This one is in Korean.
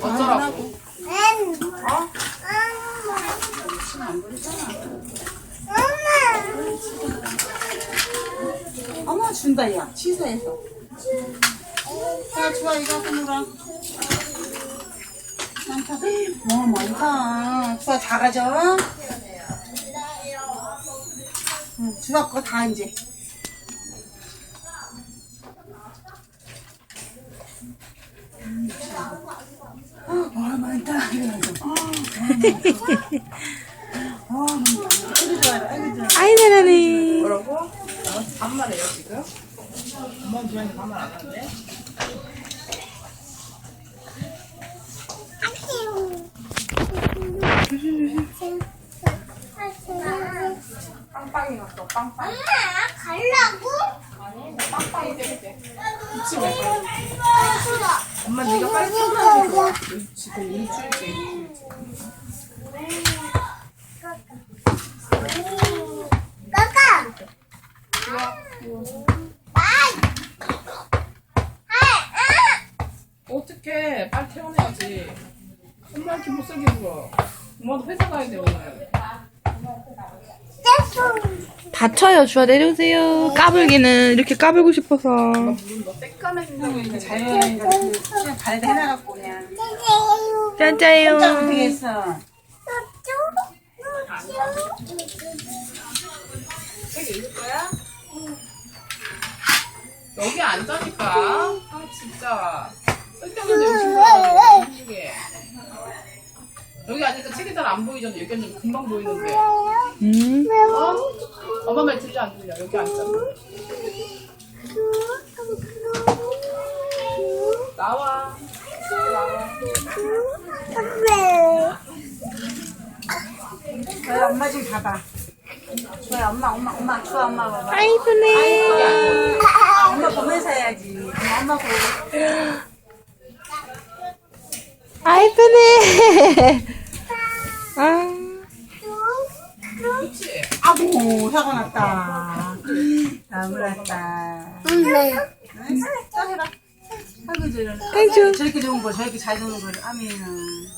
더 어쩌라고? 하고. 어? 엄마 준다 야 취소해서. 야 좋아 이거 하느라. 많다. 와 많다. 좋아 다 가져. 응, 주아 거다 이제. 와 많다. 이러면서. 아. 아이 잘하네. 뭐라고? 어? 반말해요 지금? 엄마는 주한테 반말 안 하는데? 빵빵이 갔어 빵빵 갈라고? 아니 나 빵빵이 아, 소다. 엄마 네가 빨리 좋아 지금 일주일째 일주일째 까까. 어떡해 빨리 태어나야지 엄마 이렇게 못살게 굴어 엄마도 회사 가야 돼 오늘 다쳐요. 주아 내려오세요. 까불기는 이렇게 까불고 싶어서. 잘 그냥 발에다 해놔갖고 그냥. 짜짜요. 깜짝 되겠어. 책 읽을 거야? 여기 앉자니까 아 진짜 쓸데없는 음식을 음식에 여기 앉으니까 책이 잘 안 보이잖아 여기 앉으면 금방 보이는데 음. 어? 엄마 말 들려 안 들려 여기 앉자 나와 나와 저희 엄마 좀 봐봐. 저희 엄마, 엄마, 엄마, 저 엄마 봐봐. 아이쁘네. 엄마 보면서 해야지. 엄마 보고. 아. 그렇지 아고, 사고 났다. 나물 났다. 응? 또 해봐. 아이고, 저런. 아이고. 저렇게 좋은 거, 저렇게 잘 좋은 거를, 아미는.